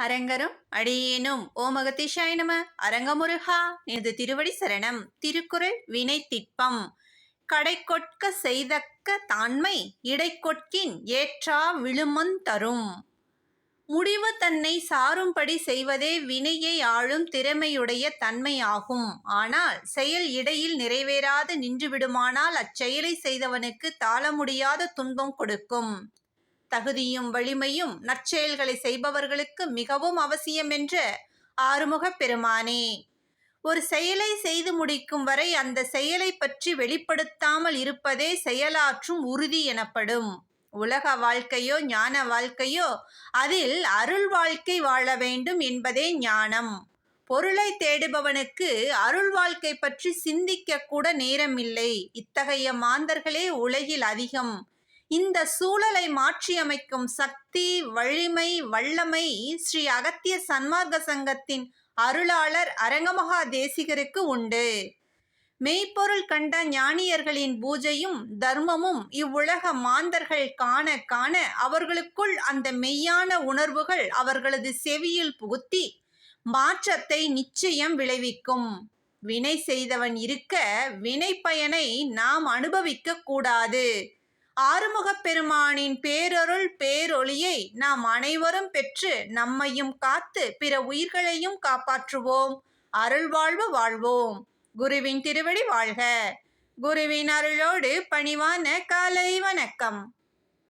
அரங்கரும் அடியேனும். ஓமகதிஷாய நம. அரங்கமுருகா எனது திருவடி சரணம். திருக்குறள் வினை திட்பம். கடைக்கொட்க செய்தக்க தாண்மை இடைக்கொட்கின் ஏற்றா விழுமன் தரும். முடிவு தன்னை சாரும்படி செய்வதே வினையை ஆளும் திறமையுடைய தன்மையாகும். ஆனால் செயல் இடையில் நிறைவேறாது நின்றுவிடுமானால் அச்செயலை செய்தவனுக்கு தாள முடியாத துன்பம் கொடுக்கும். தகுதியும் வலிமையும் நற்செயல்களை செய்பவர்களுக்கு மிகவும் அவசியம் என்ற ஆறுமுகப் பெருமானே. ஒரு செயலை செய்து முடிக்கும் வரை அந்த செயலை பற்றி வெளிப்படுத்தாமல் இருப்பதே செயலாற்றும் உறுதி எனப்படும். உலக வாழ்க்கையோ ஞான வாழ்க்கையோ அதில் அருள் வாழ்க்கை வாழ வேண்டும் என்பதே ஞானம். பொருளை தேடுபவனுக்கு அருள் வாழ்க்கை பற்றி சிந்திக்க கூட நேரமில்லை. இத்தகைய மாந்தர்களே உலகில் அதிகம். இந்த சூழலை மாற்றியமைக்கும் சக்தி வலிமை வல்லமை ஸ்ரீ அகத்திய சன்மார்க்க சங்கத்தின் அருளாளர் அரங்கமகா தேசிகருக்கு உண்டு. மெய்ப்பொருள் கண்ட ஞானியர்களின் பூஜையும் தர்மமும் இவ்வுலக மாந்தர்கள் காண காண அவர்களுக்குள் அந்த மெய்யான உணர்வுகள் அவர்களது செவியில் புகுத்தி மாற்றத்தை நிச்சயம் விளைவிக்கும். வினை செய்தவன் இருக்க வினை பயனை நாம் அனுபவிக்க கூடாது. ஆறுமுகப் பெருமானின் பேரருள் பேரொளியை நாம் அனைவரும் பெற்று நம்மையும் காத்து பிற உயிர்களையும் காப்பாற்றுவோம். அருள் வாழ்வு வாழ்வோம். குருவின் திருவடி வாழ்க. குருவின் அருளோடு பணிவான காலை வணக்கம்.